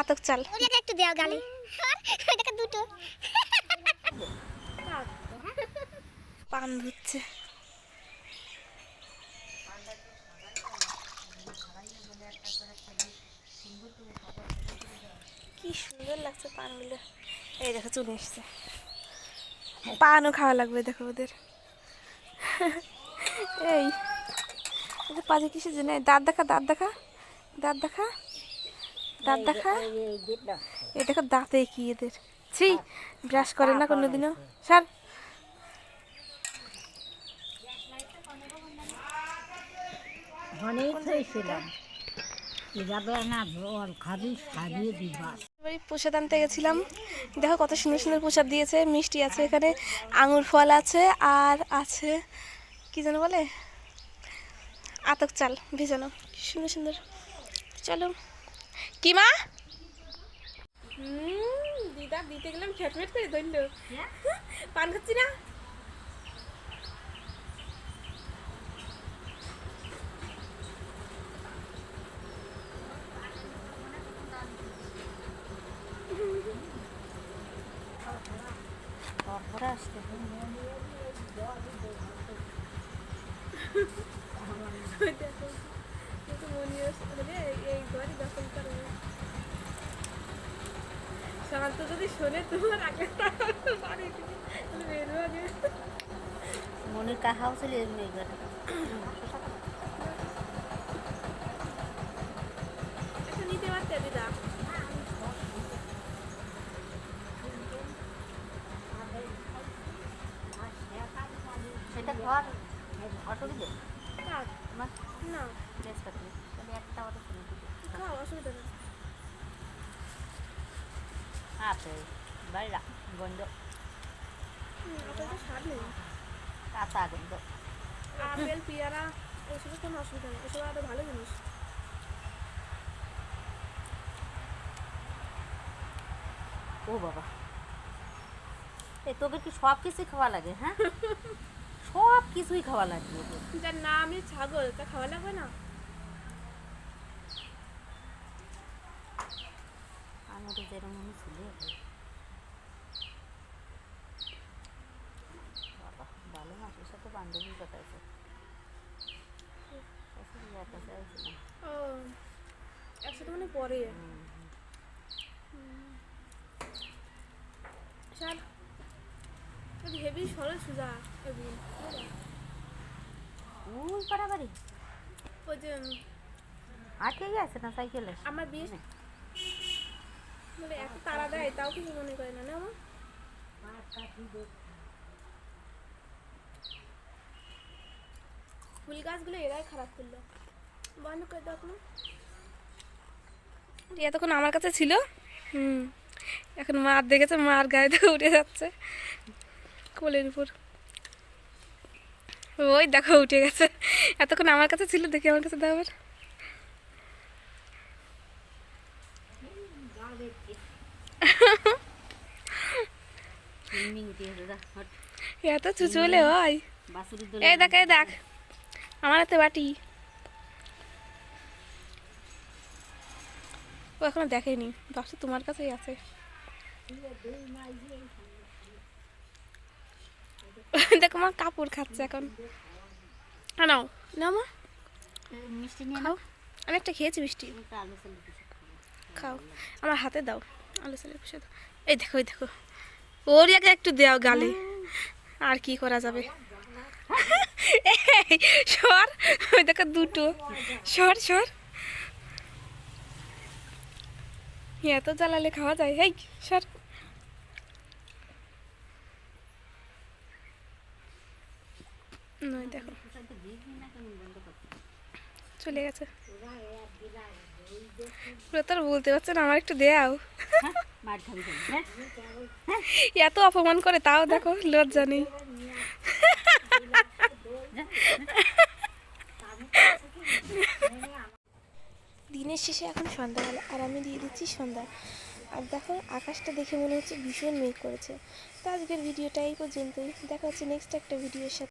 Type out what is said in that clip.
আতক চাল। ওটা একটু দেও গালে। ওটাকে দুটো। পান ধুচ্ছে। কি সুন্দর লাগছে পানগুলো। এই দেখো চলে এসছে। পানও খাওয়া লাগবে দেখো ওদের। এই ওদের পাজে কিসের জন্য? এই দাঁত দেখা দাঁত দেখা দাঁত দেখা। দাঁত দেখা? এই দেখো দাঁতে কি এদের? ছি ব্রাশ করে না কোনোদিনও। স্যার প্রসাদ আনতে গেছিলাম। দেখো কত সুন্দর সুন্দর প্রসাদ দিয়েছে মিষ্টি আছে এখানে আঙুর ফল আছে আর আছে কি যেন বলে? আতক চাল ভেজানো সুন্দর সুন্দর। চলো। কি মা? দিদা দিতে গেলাম ফ্যাটমেট করে ধরলো। পান খাচ্ছি না? তারপরে আসতে শান্ত যদি শোনে তোমার আগে মনির কাহাও ছিল এমনি নিতে পারতে দিদা? সেটা ঘর অসুবিধে থাক আমার না বেশ করতে তাহলে একটা অটো শুনে দিবে খাও অসুবিধা নেই আপেল বাইরা গন্ধ হুম, আপনার তো স্বাদ নেই কাঁচা গন্ধ আপেল পেয়ারা ওইসবের কোনো অসুবিধা নেই ওসব আরও ভালো জিনিস ও বাবা এ তোকে কি সব কিছুই খাওয়া লাগে হ্যাঁ সব কিছুই খাওয়া লাগবে ওকে যার নামই ছাগল তা খাওয়া লাগবে না? আমাদের যেরকম মনে ছিল বাবা ভালো মাসের সাথে বান্ধবীর কথা আছে। একসাথে মানে পরে। হুম। হেভি সরল সুজা হেভি ওই বাড়াবাড়ি। ওই যে আটকে গেছে না সাইকেলে? আমার বিয়ে মানে এত তারা দেয় তাও কিছু মনে করে না না আমার ফুল গাছগুলো এরাই খারাপ করল। বন্ধ করে দাও না এতক্ষণ আমার কাছে ছিল? হুম। এখন মার দেখেছে মার গায়ে উঠে যাচ্ছে। কোলের উপর। ওই দেখো, উঠে গেছে। এতক্ষণ আমার কাছে ছিল, দেখি আমার কাছে হট এত চুচু হলে হয় এই দেখ এই দেখ। আমার হাতে বাটি। ও এখনও দেখেনি বাক্স তোমার কাছেই আছে। দেখো মা কাপড় খাচ্ছে এখন। নাও নাও মা। মিষ্টি নিয়ে খাও। আমি একটা খেয়েছি মিষ্টি। খাও। আমার হাতে দাও। আলু সালের পিসে দাও। এই দেখো এই দেখো। ওর আগে একটু দেও গালে। আর কি করা যাবে? সর। ওই দেখো দুটো। সর সর। এত জ্বালালে খাওয়া যায়। এই সর। নয় দেখো। চলে গেছে। পুরো তো আর বলতে পারছে না আমার একটু হ্যাঁ খাবি হ্যাঁ এত অপমান করে তাও দেখো লজ্জা নেই। দিনের শেষে এখন সন্ধ্যাবেলা আর আমি দিয়ে দিচ্ছি সন্ধ্যা। আর দেখো আকাশটা দেখে মনে হচ্ছে ভীষণ মেঘ করেছে। তো আজকের ভিডিওটা এই পর্যন্তই। দেখা হচ্ছে নেক্সট একটা ভিডিওর সাথে।